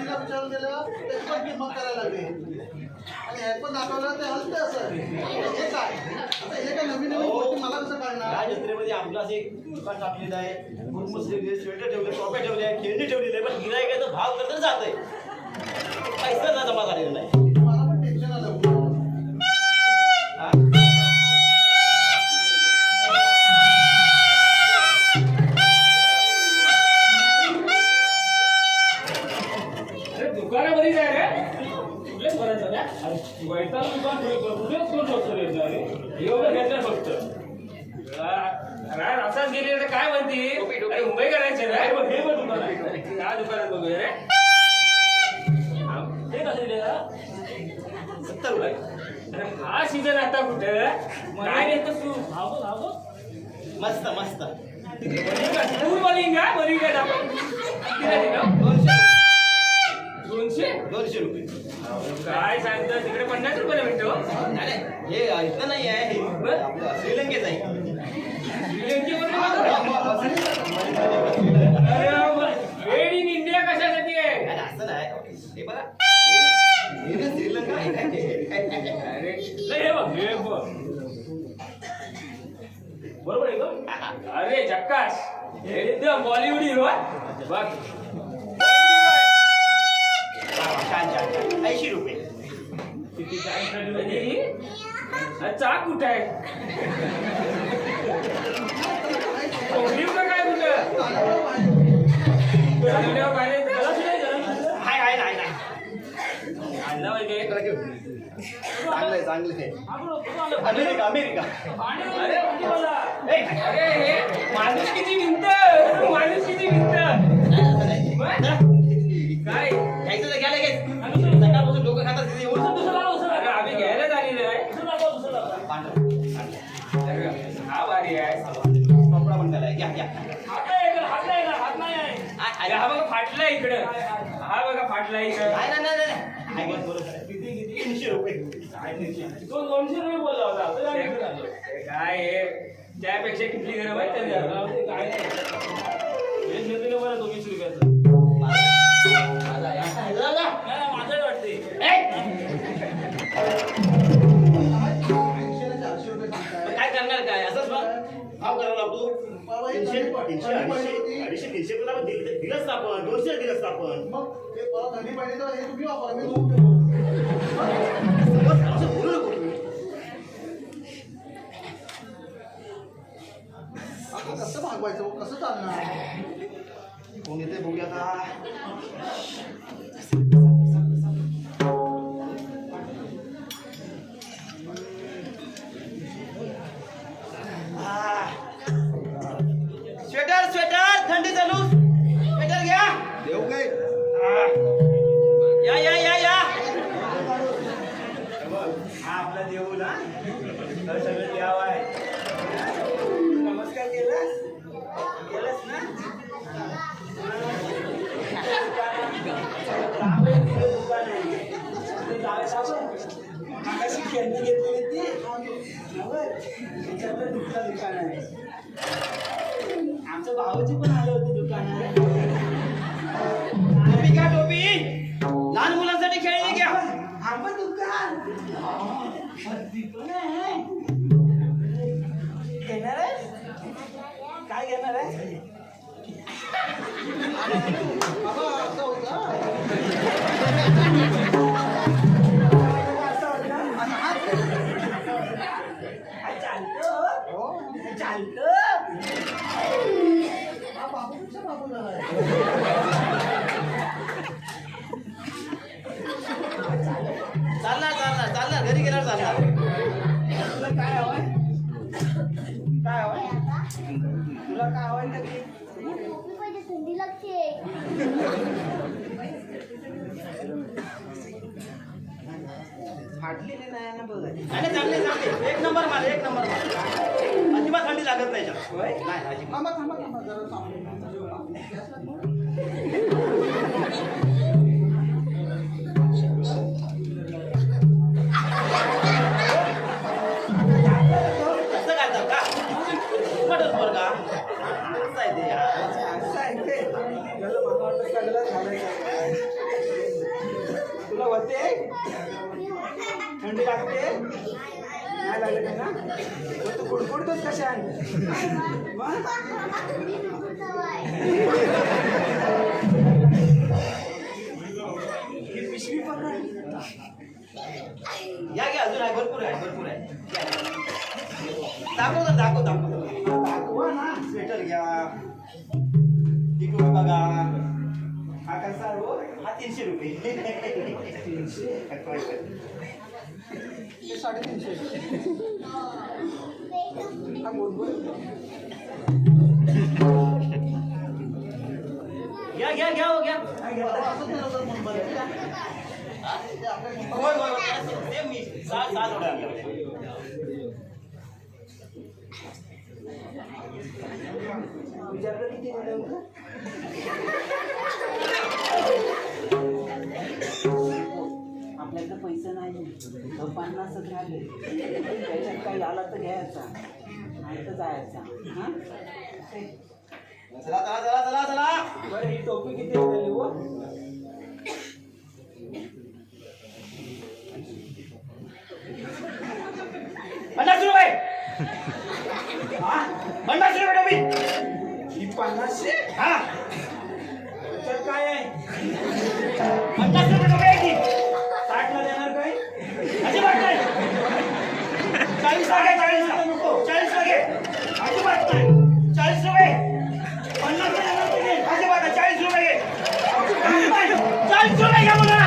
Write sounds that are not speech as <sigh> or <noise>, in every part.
किमतीला विचारून दिलं त्याची पण किंमत करायला लागली. आणि हे पण दाखवलं ते हलते असं हे काय? आता हे काय नवीन नवीन गोष्टी मला कसं कळणार? या जत्रेमध्ये आपलं असं एक दुकान टाकलेलं आहे. कुटुंब स्वेटर ठेवले टॉप्या ठेवले आहे खेळणी ठेवलेली आहे पण गिरायकाचा भाव करत जात आहे पैसा ना जमा झालेला नाही. रे. दुकान कोण रे एवढं घेतलं फक्त. राय असाच गेली काय म्हणती? अरे मुंबई करायचे रे हे दुकान या दुकानात बघूया रे? ते कसं दिले? सत्तर रुपये. अरे हा सीझन आता कुठं? काय रे तर तू? भाव भाव. मस्त मस्त. टाकू. किती झाली ना? दोनशे? दोनशे रुपये. काय सांगतो? तिकडे पन्नास रुपये भेटतो. नाही, हे इथं नाही आहे. हे आपलं श्रीलंकेचं आहे. मेड इन इंडिया कशासाठी आहे? अरे असं नाही. हे बघा. हे ना श्रीलंका आहे अरे नाही, हे बघ हे बघ. बरोबर आहे का? अरे झक्कास एकदम बॉलिवूड हिरो आहे. बघ. छान छान छान ऐंशी रुपये चा चाक कुठं आहे कोंबडी का काय कुठं हाय हाय नाही नाही पाहिजे चांगलं आहे अमेरिका अमेरिका अरे माणूस किती भिंत माणूस किती भिंत. हा बघा फाटला इकडं. हा बघा फाटला इकडं. नाही नाही नाही नाही. तीनशे रुपये. तो दोनशे रुपये बोलला होता. ते काय त्यापेक्षा किती गरम आहे त्याच्या काय हे घेतलेलं बरं लागतो तीनशे तीनशे अडीचशे. अडीचशे तीनशे पण आपण दिलं दिलंच ना आपण. दोनशे दिलंच ना आपण. मग ते परत थंडी पाहिजे तर हे तुम्ही वापरा मी दोन आमच्या भावाची पण आले होते दुकानात टोपी घ्या टोपी लहान मुलांसाठी खेळणी घ्या आंबा दुकान. आहे. घेणार आहे काय घेणार आहे फाटलेली नाही ना बघ. नाही चांगले चांगले. एक नंबर माल एक नंबर माल अजिबात थंडी लागत नाही याच्यात. होय? नाही अजिबात. थांबा थांबा थांबा जरा थांबा. खायला लागले ना मग तू कुडकुडतोस कशा मग ही पिशवी पकड या घ्या अजून आहे भरपूर आहे भरपूर आहे. दाखव तर दाखव दाखव. दाखवा ना. स्वेटर घ्या. इकडून बघा. हा कसा हो? हा तीनशे रुपये. तीनशे? <laughs> ते साडेतीनशे. हा बोल बोल. घ्या घ्या घ्या हो घ्या. ते होय होय सेम मी. पन्नासच राहिले त्याच्यात काही आला तर घ्यायचा. नाही तर जायचा. हा? चला चला चला चला चला. बरं ही टोपी किती लागे चाळीस नको. चाळीस लागे अजिबात नाही. चाळीस रुपये पन्नास अजिबात चाळीस रुपये चाळीस रुपये घ्या मला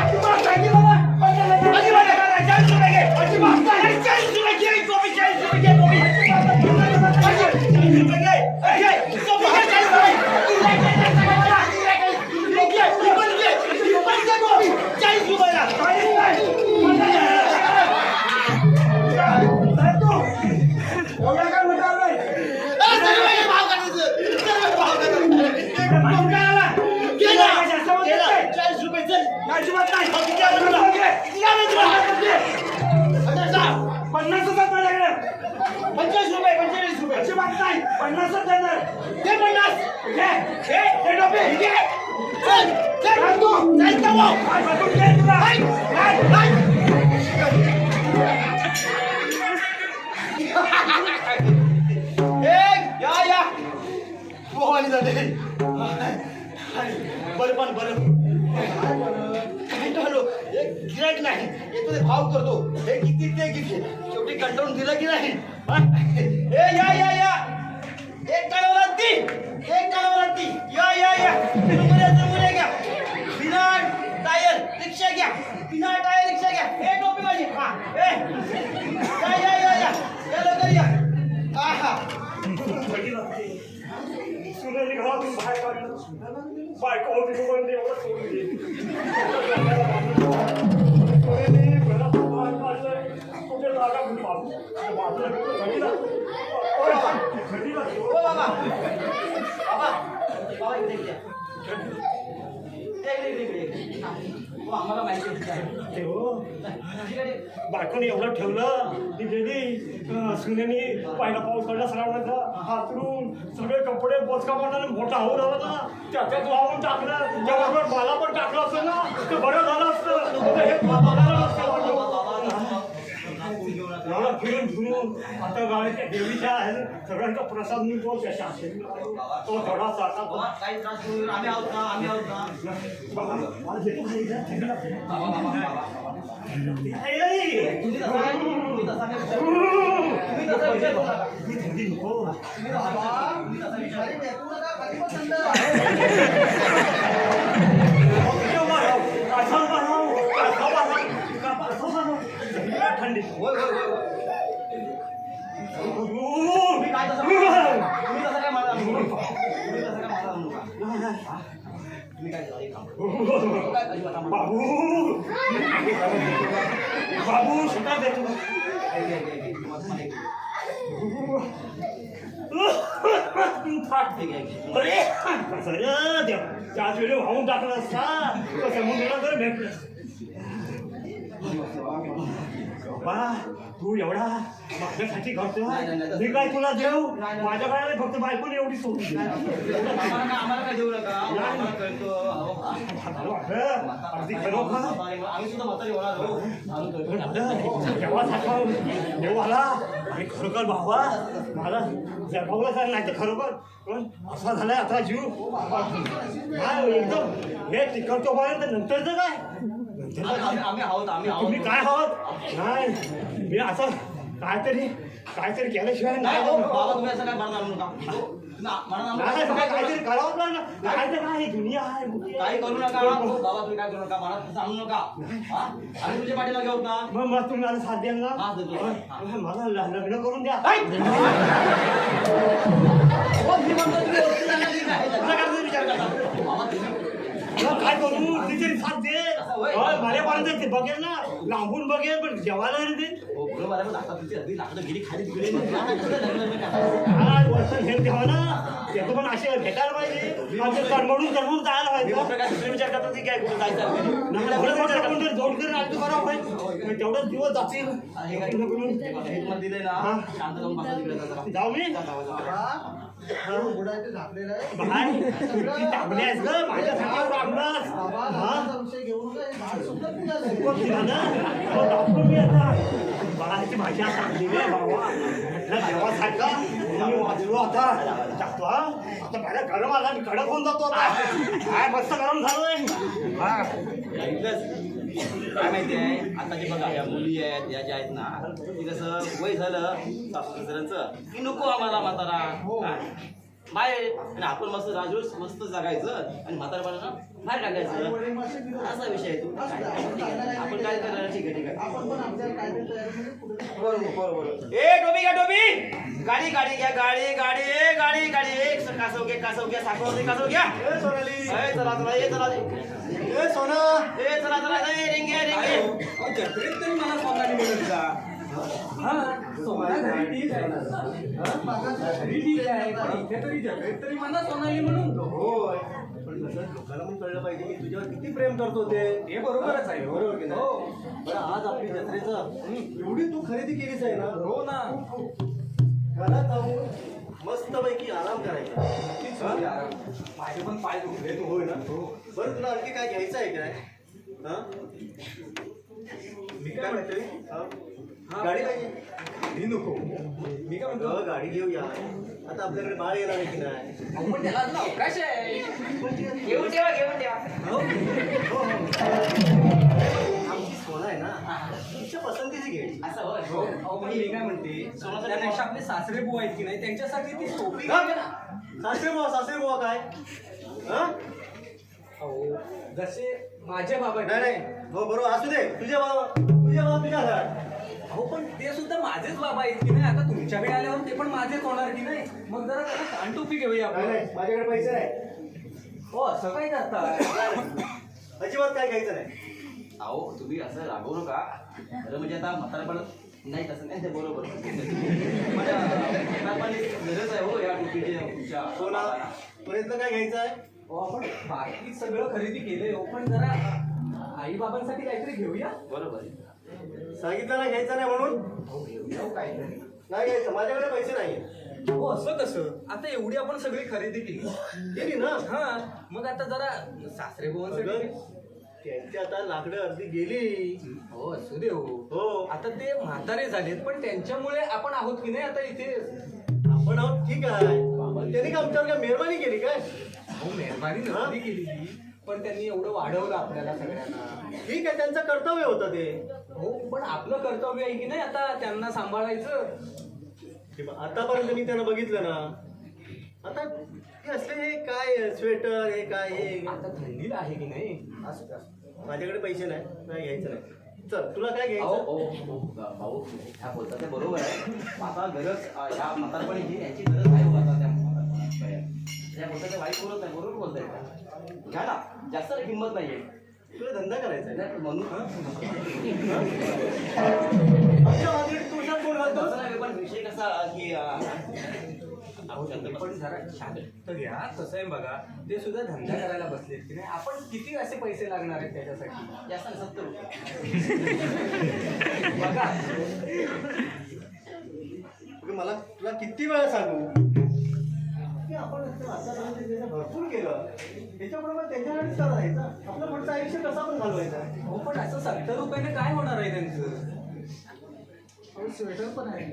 अजिबात नाही पन्नासच देणार ते पन्नास. घे. हे हे डबे. घे. चल. चल. तू? चल काय घे तुला. हाय. हाय. हाय. या या. जाते. बरं पण बरं. गिरायक नाही। येतो ते भाव करतो हे किती ते किती शेवटी कंटाळून दिलं की <laughs> नाही? ए, या या या। एक कळवराती एक कळवराती या या या। चुमुऱ्या चुमुऱ्या घ्या बिना टायर रिक्षा घ्या बिना टायर रिक्षा घ्या हे टोपी माझी हा, ए। या या या या। या लवकर या। आहा। सुनेली घरातून बाहेर काढलं बायको होती तो पण एवढं सोडून आम्हाला माहिती बायकोने एवढं ठेवलं दिलेली गेली सुनेनी पहिला पाऊस पडला सरावाचा हातरून सगळे कपडे बोचका पडला मोठा होऊ राहिला ना. त्याच्यात वाहून टाकलं. त्याबरोबर मला पण टाकलं असतं ना. तर बरं झालं असतं. हे बघायला नसतं वाटलं. फिरून आता गावाच्या देवीच्या सगळ्यांचा प्रसाद मिळतो त्याच्या तो थोडासा आता बाबा, काही त्रास होईल आम्ही आहोत ना? आम्ही आहोत ना? बाबा, मला देतो का इथं? थंडीला? बाबा बाबा बाबा ए, ए, तुम्ही तसा काय तुम्ही तसा काय विचार बाबू! बाबू सुद्धा देतो फाट अरे कसं देव त्याच वेळी वाहून टाकलं असता तर समुद्राला भेटलं. बाबा तू एवढा माझ्यासाठी करतो. मी काय तुला देऊ. माझ्याकडे फक्त बायकोन एवढी सोडली आम्हाला काय आम्हाला काय देऊ नका? अगदी म्हातारी होणार हो? आणि खरोखर भावा मला जगवलं सर नाही तर खरोखर. पण असा झालाय आता जीव. एकदम. हे तिकडचं पर्यंत नंतरचं काय तुम्ही काय आहोत? नाही. मी असं काहीतरी काहीतरी केल्याशिवाय नाही नाही हो, नाही, काहीतरी करावं लागलं. काय तर काय दुनिया आहे. काही करू नका हो, बाबा तुम्ही काय करू नका मला आणू नका. हा? आम्ही तुमच्या पाठीला घेऊ ना मग मग तुम्ही मला साथ द्याल ना? हा, मला लग्न करून द्या. हो, नाही विचार करता? काय करू? ती तरी साथ दे. माझ्यापर्यंत ते बघेल ना. लांबून बघेल पण जेवायला हो, लाकडं गेली खाली तिकडे? काय वर्ष हे ठेवा ना. त्याचं पण असे भेटायला पाहिजे. ते तडमडून तडमडून जायला पाहिजे. विचार करतो की काय कुठं जायचं? जोड करून पाहिजे मग तेवढंच दिवस जातील. जाऊ मी. बाबा, हा झाकलेलं आहे. बाबा हा. घेऊ हे सुद्धा हो, मी बाळाची भाषा बाबा वाजलो आता. टाकतो हा. आता माझ्या गरम आला मी कडक होऊन जातो आता. काय मस्त गरम झालोय. हा? काय माहिती आहे? आता जे बघा या मुली आहेत या ज्या आहेत ना ते कसं वय झालं सासू सासऱ्यांचं. की नको आम्हाला म्हातारा. हा? बाहेर आणि आपण मस्त राजूस मस्त जगायचं आणि म्हातारपणा बाहेर टाकायचं. असा विषय आहे तो आपण काय करणार? ठीक आहे ठीक आहे. बरोबर बरोबर. ए डोबी घ्या डोबी गाडी गाडी घ्या गाडी गाडी ए गाडी गाडी. एक कासव घे कासव घ्या साखर कासव घ्या ए, सोनाली! ए चला चला ए चला. ए सोना! ए चला चला. ए रिंगे रिंगे. जत्रेत तरी मला सोनाली मिळत का हा सोना घरी ठीक आहे घरी ठीक आहे पण इथे तरी जत्रेत तरी मला सोनाली म्हणून होय पण कसं लोकांना पण कळलं पाहिजे की तुझ्यावर किती प्रेम करतो ते हे बरोबरच आहे बरोबर की हो बरं आज आपली जत्रेचं एवढी तू खरेदी केलीच आहे ना हो ना घरात जाऊन मस्त पैकी आराम करायचा तीच माझे पण पाय दुखले तू होय ना बरं तुला आणखी काय घ्यायचं आहे काय हा मी काय म्हणतोय हा? गाडी पाहिजे मी नको. मी काय म्हणतो? अगं, गाडी घेऊया आता आपल्याकडे बाळ येणार आहे की नाही? अहो, पण त्याला अजून अवकाश आहे. घेऊन ठेवा घेऊन ठेवा. हो, हो, हो. आमची सोना आहे ना तुमच्या पसंतीची घ्यायची असं होय. हो. अहो, पण मी काय म्हणते? त्यापेक्षा आपले सासरे बुवा आहेत की नाही त्यांच्यासाठी ती हा? घ्या ना सासरे बुवा सासरे बुवा काय? हा? अहो जसे माझे बाबा नाही की नाही. हो बरोबर. असू दे. तुझ्या बाबा तुझ्या बाबा तुझ्या घरात अहो पण ते सुद्धा माझेच बाबा आहेत की नाही? आता तुमच्याकडे आल्यावर ते पण माझेच होणार की नाही? मग जरा त्याला कान टोपी घेऊया आपण. नाही माझ्याकडे पैसे नाही. हो असं काय करता अजिबात काय घ्यायचं नाही. अहो तुम्ही असं रागवू नका. खरं म्हणजे आता म्हातारपण नाही तसं नाही ते बरोबर. माझ्या म्हातारपणी गरज आहे हो या टोपीची तुमच्या सोना पर्यंत काय घ्यायचं आहे? हो आपण बाकी सगळं खरेदी केलंय हो पण जरा आई बाबांसाठी काहीतरी घेऊया. बरोबर. आहे. सांगितलं ना घ्यायचं नाही म्हणून? नाही घ्यायचं माझ्याकडे पैसे नाही हो असं कसं? आता एवढी आपण सगळी खरेदी केली. गेली ना? हा मग आता जरा सासरे अगं, बुवांसाठी त्यांची आता लाकडं अर्धी गेली. हो असू दे हो. हो. आता ते म्हातारे झालेत पण त्यांच्यामुळे आपण आहोत की नाही आता इथे? आपण आहोत ठीक आहे. त्यांनी का आमच्यावर काय मेहरबानी केली काय? हो मेहरबानी नव्हती केली पण त्यांनी एवढं वाढवलं आपल्याला सगळ्यांना. ठीक आहे त्यांचं कर्तव्य होतं ते. हो पण आपलं कर्तव्य आहे की नाही आता त्यांना सांभाळायचं? हे बघ, आतापर्यंत मी त्यांना बघितलं ना आता हे असले हे काय स्वेटर हे काय हे? आता थंडीला आहे की नाही? असं असं. माझ्याकडे पैसे नाही नाही घ्यायचं नाही. चल तुला काय अहो, घ्यायचं? अहो, अहो, भाऊ ह्या बोलतात ते बरोबर आहे. आता गरज अं, ह्या म्हातारपणीची याची गरज आहे हो आता त्या म्हातारपणी. त्या बोलतात ते वाईट बोलत नाही बरोबर बोलताय का? घ्या ना जास्त किंमत नाहीये. तुला धंदा करायचा आहे म्हणून आमच्या मागणी तुळशात कोण घालतो तसं नाही पण विषय कसा की पण जरा शांत घ्या. कसं आहे बघा. ते सुद्धा धंदा करायला बसलेत की नाही. आपण किती असे पैसे लागणार आहेत त्याच्यासाठी? जास्त सत्तर रुपये. बघा. मला तुला किती वेळा सांगू? की आपण भरपूर केलं. त्याच्याबरोबर त्यांच्याकडेच करायचं आपलं पुढचं आयुष्य कसं पण घालवायचं हो पण असं सत्तर रुपयाने काय होणार आहे त्यांचं? अहो, स्वेटर पण आहे.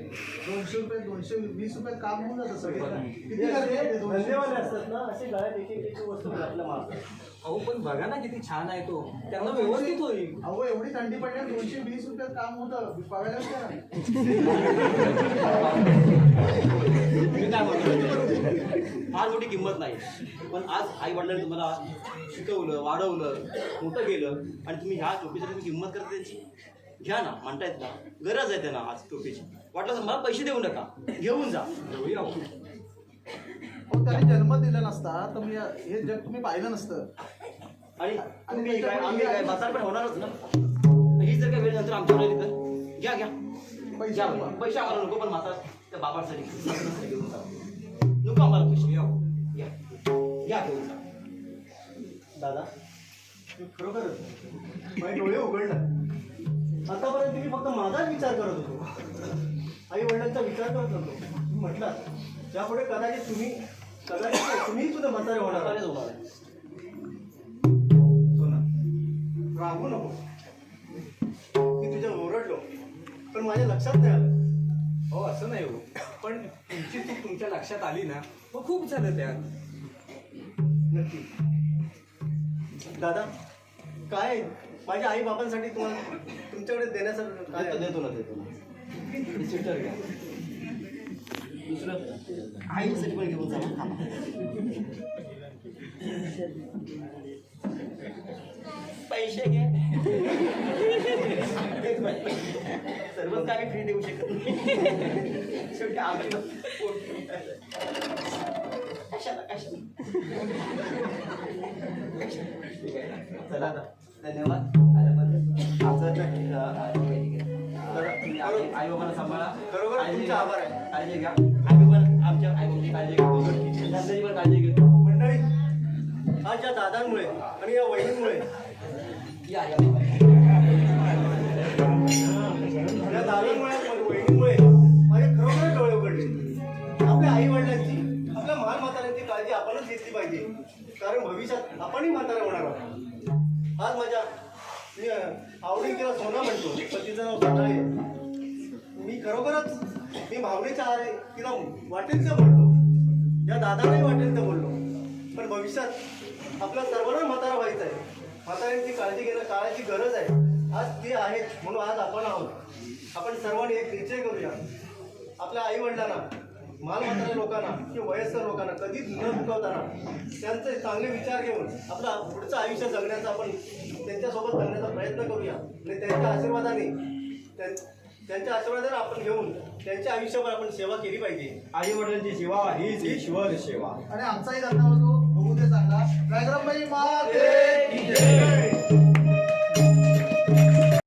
दोनशे रुपये दोनशे वीस रुपये काम होऊन जातं सगळं किती? दोनशे? असतात ना असे गळ्यात एक एक एक वस्तू आपल्या मारतात अहो पण बघा ना किती छान आहे तो. त्यांना व्यवस्थित होईल. अहो एवढी थंडी पडली दोनशे वीस रुपयात काम होतं. मी काय म्हणतो फार मोठी किंमत नाही. पण आज आई वडिलांनी तुम्हाला शिकवलं वाढवलं मोठं केलं आणि तुम्ही ह्या टोपीसाठी तुम्ही किंमत करता त्यांची? घ्या ना म्हणतायत ना. गरज आहे त्यांना आज टोपीची वाटलं तर मला पैसे देऊ नका. घेऊन जा. हो त्याने जन्म दिला नसता तर मी हे जग तुम्ही पाहिलं नसतं. आणि तुम्ही काय आम्ही काय म्हातार पण होणारच ना? ही जर काय वेळ नंतर आमच्याकडे आली तर घ्या. घ्या पैसे. पैसे आम्हाला नको पण म्हातार त्या बाबांसाठी नातवासाठी घेऊन जा. नको आम्हाला पैसे घ्या घ्या घेऊन जा. दादा माझे डोळे उघडलं. आतापर्यंत मी फक्त माझाच विचार करत होतो. आई वडिलांचा विचार करत होतो. म्हटलं त्यापुढे कदाचित तुम्ही कदाचित तुम्ही सुद्धा म्हातारे होणार आहे. होणार आहे सोना नको मी तुझ्या ओरडलो पण माझ्या लक्षात नाही आलं हो असं नाही हो पण तुमची चूक तुमच्या लक्षात आली ना मग खूप झालं त्या नक्की दादा काय माझ्या आई बाबांसाठी तुम्हाला तुमच्याकडे देण्यासाठी काय देतो आहे? ना देतो ना घ्या दुसरं? आईसाठी पण घेऊन. पैसे घे. सर्वच काय फ्री देऊ शकत नाही. शेवटी आमची कशाला कशाला? चला आता. धन्यवाद. आल्याबद्दल आमचं आई बाबांना सांभाळा. तुमचे. आभार आहे. काळजी घ्या. आम्ही पण आमच्या आई बाबांची काळजी घेतो धंद्याची पण काळजी घेतो मंडळी आज या दादांमुळे आणि या वहिनींमुळे. या दादांमुळे वहिनींमुळे माझे खरोखर डोळे उघडले. आपल्या आई वडिलांची आपल्या महान म्हाताऱ्यांची काळजी आपणच घेतली पाहिजे. कारण भविष्यात आपणही म्हातारे होणार आहोत. आज माझ्या मी आवडीन तिला सोना म्हणतो. पण तिचं नाव सोना आहे मी खरोखरच मी भावनेच्या आहारे तिला वाटेल तर बोललो. या दादालाही वाटेल तर बोललो. पण भविष्यात आपल्या सर्वांना म्हातारा व्हायचं आहे. म्हाताऱ्यांची काळजी घेणं काळाची गरज आहे. आज ते आहेत म्हणून आज आपण आहोत. आपण सर्वांनी एक निश्चय करूया. आपल्या आई वडिलांना लोकांना किंवा वयस्कर लोकांना कधीच न दुखवताना त्यांचे चांगले विचार घेऊन आपला पुढचं आयुष्य जगण्याचा आपण त्यांच्यासोबत जगण्याचा प्रयत्न करूया. आणि त्यांच्या आशीर्वादाने त्यां- त्यांच्या आशीर्वादाने आपण घेऊन त्यांच्या आयुष्यावर आपण सेवा केली पाहिजे. आई वडिलांची सेवा ही ईश्वर सेवा. आणि आमचाही धंदा बघू दे चांगला